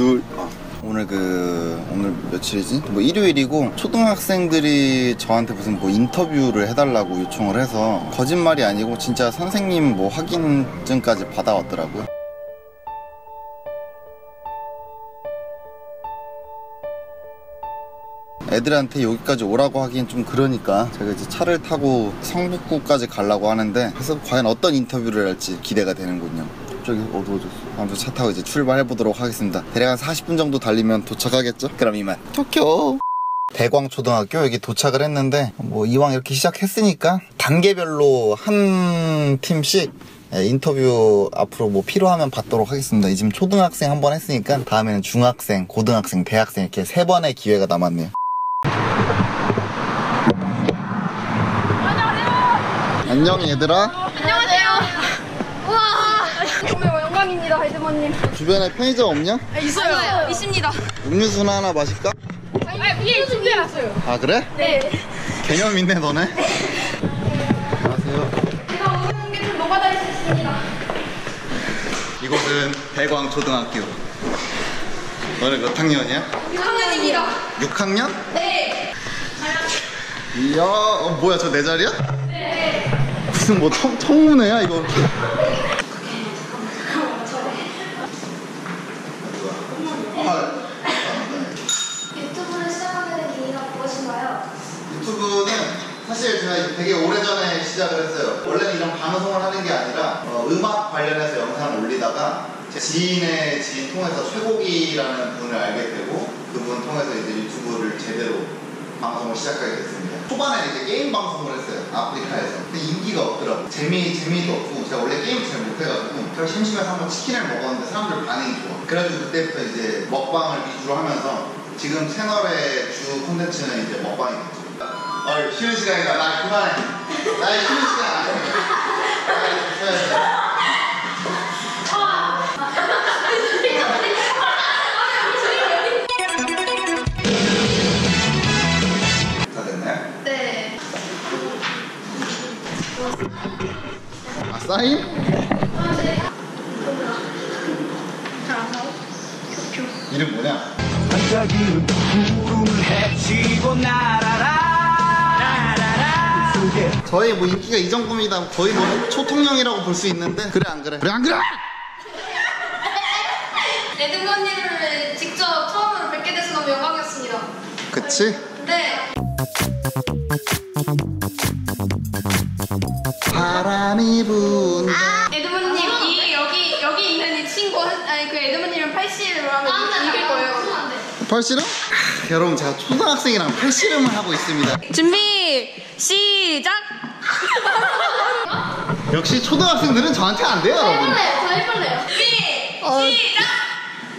누 아, 오늘 그 오늘 며칠이지? 뭐 일요일이고 초등학생들이 저한테 무슨 뭐 인터뷰를 해달라고 요청을 해서 거짓말이 아니고 진짜 선생님 뭐 확인증까지 받아왔더라고요. 애들한테 여기까지 오라고 하기엔 좀 그러니까 제가 이제 차를 타고 성북구까지 가려고 하는데 그래서 과연 어떤 인터뷰를 할지 기대가 되는군요. 저기 어두워졌어. 아무튼 차 타고 이제 출발해 보도록 하겠습니다. 대략 한 40분 정도 달리면 도착하겠죠? 그럼 이만. 도쿄. 대광초등학교 여기 도착을 했는데 뭐 이왕 이렇게 시작했으니까 단계별로 한 팀씩 예, 인터뷰 앞으로 뭐 필요하면 받도록 하겠습니다. 이 지금 초등학생 한 번 했으니까 다음에는 중학생, 고등학생, 대학생 이렇게 세 번의 기회가 남았네요. 안녕 얘들아. 안녕하세요. 우와. 영광입니다, 헤드머님. 주변에 편의점 없냐? 있어요. 있습니다. 음료수나 하나 마실까? 아, 위에 준비해왔어요. 아 그래? 네. 개념 있네 너네. 안녕하세요. 제가 오는 게 좀 노가다일 수 있습니다. 이곳은 대광초등학교. 너네 몇 학년이야? 6학년입니다. 6학년? 네. 이야, 어, 뭐야 저 내 자리야? 네. 무슨 뭐 청, 청문회야 이거? 유튜브를 시작하게 된 계기가 무엇인가요? 유튜브는 사실 제가 되게 오래전에 시작을 했어요. 원래는 이런 방송을 하는 게 아니라 어, 음악 관련해서 영상을 올리다가 제 지인의 지인 통해서 최고기라는 분을 알게 되고 그분 통해서 이제 유튜브를 제대로 방송을 시작하게 됐습니다. 초반에 이제 게임 방송을 했어요. 아프리카에서. 근데 인기가 없더라고. 재미, 재미도 없고 제가 원래 게임 잘 못해가지고 제가 심심해서 한번 치킨을 먹었는데 사람들 반응이 좋아. 그래가지고 그때부터 이제 먹방을 위주로 하면서 지금 채널의 주 콘텐츠는 이제 먹방이 됐죠. 어, 쉬는 시간이다. 나 그만해. 나의 쉬는 시간. 나 쉬어야 돼. 다 됐나요? 네. 아, 사인? 이름 뭐냐? 반짝이는 구름을 헤치고 날아라 날아라 속에 저희 뭐 인기가 이 정도입니다. 거의 뭐 초통령이라고 볼 수 있는데 그래 안 그래? 그래 안 그래? 헤드머님을 직접 처음으로 뵙게 돼서 너무 영광이었습니다. 그치? 네. 바람이 분다. 에드머님, 이 여기 여기 있는 이 친구, 아니 그 에드머님을 팔씨름을 하면 이길 거예요. 팔씨름? 아, 여러분 제가 초등학생이랑 팔씨름을 하고 있습니다. 준비 시작. 역시 초등학생들은 저한테 안 돼요, 여러분. 더 해볼래요. 준비 시작.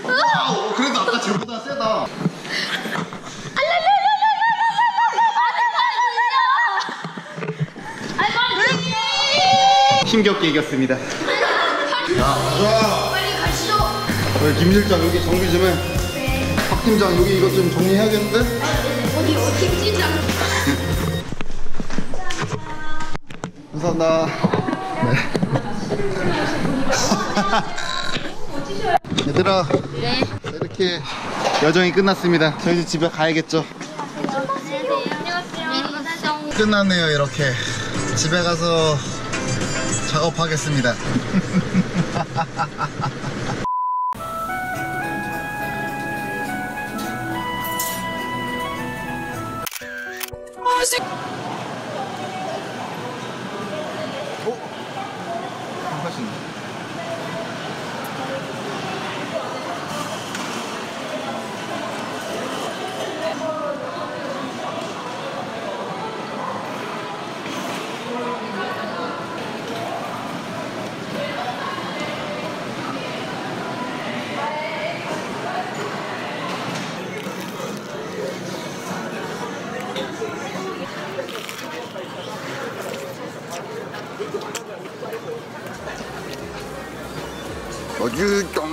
와우, 그래도 아까 쟤보다 세다. 힘겹게 이겼습니다. 야, 가자. 빨리 가시죠. 우리 김 실장 여기 정비 좀 해. 박 팀장 여기 이것 좀 정리해야겠는데? 어디 어디 찢장. 감사합니다. 네. 얘들아, 이렇게 여정이 끝났습니다. 저희 이제 집에 가야겠죠? 끝났네요, 이렇게. 집에 가서 작업하겠습니다. 어? 어디 좀